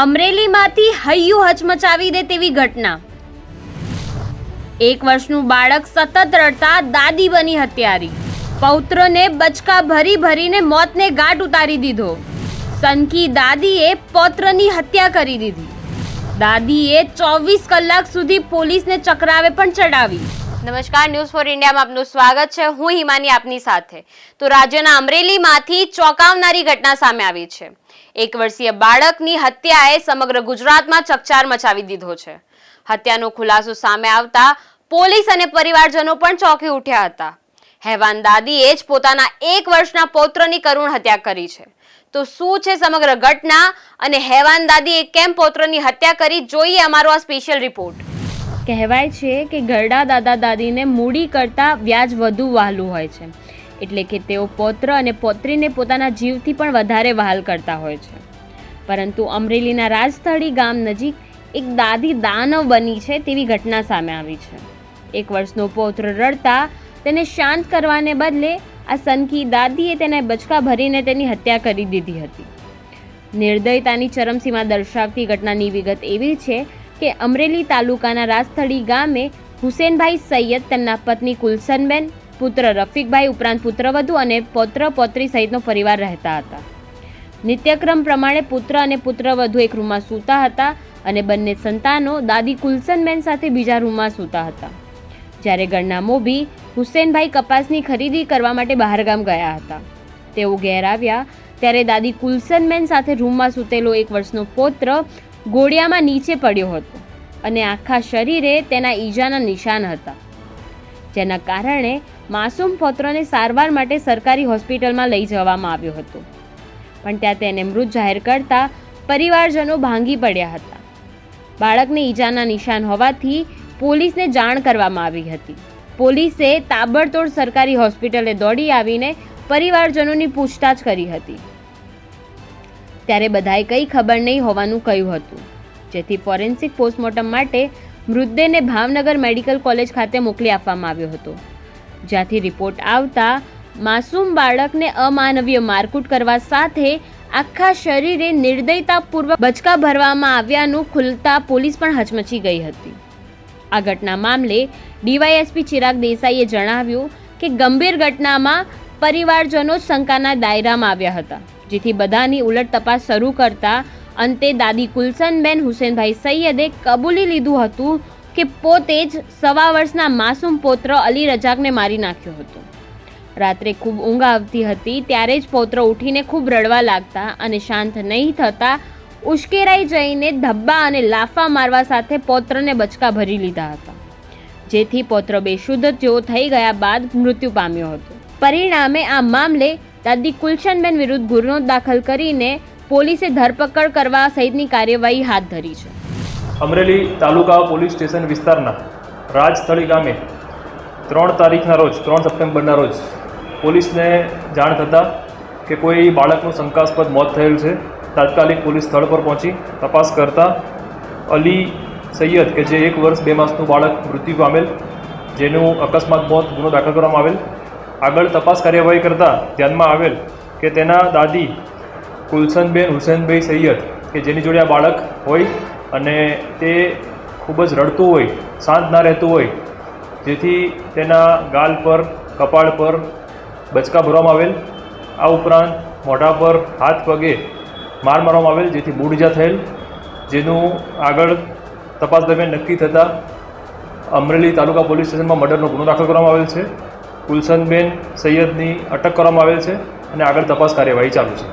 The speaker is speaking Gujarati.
અમરેલીમાંથી હૈયું હચમચાવી દે તેવી ઘટના. એક વર્ષનું બાળક સતત રડતા દાદી બની હત્યારી. પૌત્રને બચકા ભરી ભરીને મોતને ઘાટ ઉતારી દીધો. સનકી દાદીએ પૌત્રની હત્યા કરી દીધી. દાદીએ ચોવીસ કલાક સુધી પોલીસને ચક્રાવે પણ ચડાવી. નમસ્કાર, ન્યૂઝ ફોર ઇન્ડિયામાં આપનું સ્વાગત છે. હું હિમાની આપની સાથે. તો રાજ્યના અમરેલીમાંથી ચોંકાવનારી ઘટના સામે આવી છે. એક વર્ષીય બાળકની હત્યાએ સમગ્ર ગુજરાતમાં ચકચાર મચાવી દીધો છે. હત્યાનો ખુલાસો સામે આવતા પોલીસ અને પરિવારજનો પણ ચોંકી ઉઠ્યા હતા. હેવાન દાદીએ જ પોતાના એક વર્ષના પૌત્રની કરુણ હત્યા કરી છે. તો શું છે સમગ્ર ઘટના? અને હેવાન દાદીએ કેમ પૌત્રની હત્યા કરી? જોઈએ અમારો આ સ્પેશિયલ રિપોર્ટ. કહેવાય છે કે ઘરડા દાદા દાદીને મૂડી કરતાં વ્યાજ વધુ વહાલું હોય છે. એટલે કે તેઓ પૌત્ર અને પૌત્રીને પોતાના જીવથી પણ વધારે વહાલ કરતા હોય છે. પરંતુ અમરેલીના રાજસ્થળી ગામ નજીક એક દાદી દાનવ બની છે તેવી ઘટના સામે આવી છે. એક વર્ષનો પૌત્ર રડતા તેને શાંત કરવાને બદલે આ સનકી દાદીએ તેને બચકા ભરીને તેની હત્યા કરી દીધી હતી. નિર્દયતાની ચરમસીમા દર્શાવતી ઘટનાની વિગત એવી છે કે અમરેલી તાલુકાના રાજથળી ગામે હુસેનભાઈ સૈયદ તેમના પત્ની કુલસનબેન, પુત્ર રફીકભાઈ ઉપરાંત પુત્રવધુ અને પૌત્ર પૌત્રી સહિતનો પરિવાર રહેતા હતા. નિત્યક્રમ પ્રમાણે પુત્ર અને પુત્રવધુ એક રૂમમાં સૂતા હતા અને બંને સંતાનો દાદી કુલસનબેન સાથે બીજા રૂમમાં સૂતા હતા. જ્યારે ગણના મોભી હુસેનભાઈ કપાસની ખરીદી કરવા માટે બહારગામ ગયા હતા. તેઓ ઘેર આવ્યા ત્યારે દાદી કુલસનબેન સાથે રૂમમાં સૂતેલો એક વર્ષનો પૌત્ર ગોળિયામાં નીચે પડ્યો હતો અને આખા શરીરે તેના ઈજાના નિશાન હતા. જેના કારણે માસૂમ પૌત્રને સારવાર માટે સરકારી હોસ્પિટલમાં લઈ જવામાં આવ્યો હતો. પણ ત્યાં તેને મૃત જાહેર કરતા પરિવારજનો ભાંગી પડ્યા હતા. બાળકને ઈજાના નિશાન હોવાથી પોલીસને જાણ કરવામાં આવી હતી. પોલીસે તાબડતોડ સરકારી હોસ્પિટલે દોડી આવીને પરિવારજનોની પૂછતાછ કરી હતી. ત્યારે બધાએ કંઈ ખબર નહીં હોવાનું કહ્યું હતું. જેથી ફોરેન્સિક પોસ્ટમોર્ટમ માટે મૃતદેહને ભાવનગર મેડિકલ કોલેજ ખાતે મોકલી આપવામાં આવ્યો હતો. જ્યાંથી રિપોર્ટ આવતા માસૂમ બાળકને અમાનવીય મારકૂટ કરવા સાથે આખા શરીરે નિર્દયતાપૂર્વક બચકા ભરવામાં આવ્યાનું ખુલતા પોલીસ પણ હચમચી ગઈ હતી. આ ઘટના મામલે ડીવાયએસપી ચિરાગ દેસાઈએ જણાવ્યું કે ગંભીર ઘટનામાં પરિવારજનો શંકાના દાયરામાં આવ્યા હતા. જેથી બધાની ઉલટ તપાસ શરૂ કરતા અંતે દાદી કુલસનબેન હુસેનભાઈ સૈયદે કબૂલી લીધું હતું કે પોતે જ સવા વર્ષના માસૂમ પૌત્ર અલી રજાકને મારી નાખ્યો હતો. રાત્રે ખૂબ ઊંઘ આવતી હતી, ત્યારે જ પૌત્ર ઉઠીને ખૂબ રડવા લાગતા અને શાંત નહીં થતા ઉશ્કેરાઈ જઈને ધબ્બા અને લાફા મારવા સાથે પૌત્રને બચકા ભરી લીધા હતા. જેથી પૌત્ર બેશુદ્ધ જેવો થઈ ગયા બાદ મૃત્યુ પામ્યો હતો. પરિણામે આ મામલે દાદી કુલશનબેન વિરુદ્ધ ગુનો દાખલ કરીને પોલીસે ધરપકડ કરવા સહિતની કાર્યવાહી હાથ ધરી છે. અમરેલી તાલુકા પોલીસ સ્ટેશન વિસ્તારના રાજસ્થળી ગામે ત્રણ તારીખના રોજ, ત્રણ સપ્ટેમ્બરના રોજ પોલીસને જાણ થતાં કે કોઈ બાળકનું શંકાસ્પદ મોત થયેલ છે. તાત્કાલિક પોલીસ સ્થળ પર પહોંચી તપાસ કરતાં અલી સૈયદ, કે જે એક વર્ષ બે માસનું બાળક મૃત્યુ પામેલ, જેનું અકસ્માત મોત ગુનો દાખલ કરવામાં આવેલ આગળ તપાસ કાર્યવાહી કરતાં ધ્યાનમાં આવેલ કે તેના દાદી કુલસનબેન હુસેનભાઈ સૈયદ, કે જેની જોડે આ બાળક હોય અને તે ખૂબ જ રડતું હોય, શાંત ના રહેતું હોય, જેથી તેના ગાલ પર, કપાળ પર બચકા ભરવામાં આવેલ. આ ઉપરાંત મોઢા પર હાથ પગે માર મારવામાં આવેલ, જેથી મૂળ ઇજા થયેલ, જેનું આગળ તપાસ દરમિયાન નક્કી થતાં અમરેલી તાલુકા પોલીસ સ્ટેશનમાં મર્ડરનો ગુનો દાખલ કરવામાં આવેલ છે. કુલસનબેન સૈયદની અટક કરવામાં આવેલ છે અને આગળ તપાસ કાર્યવાહી ચાલુ છે.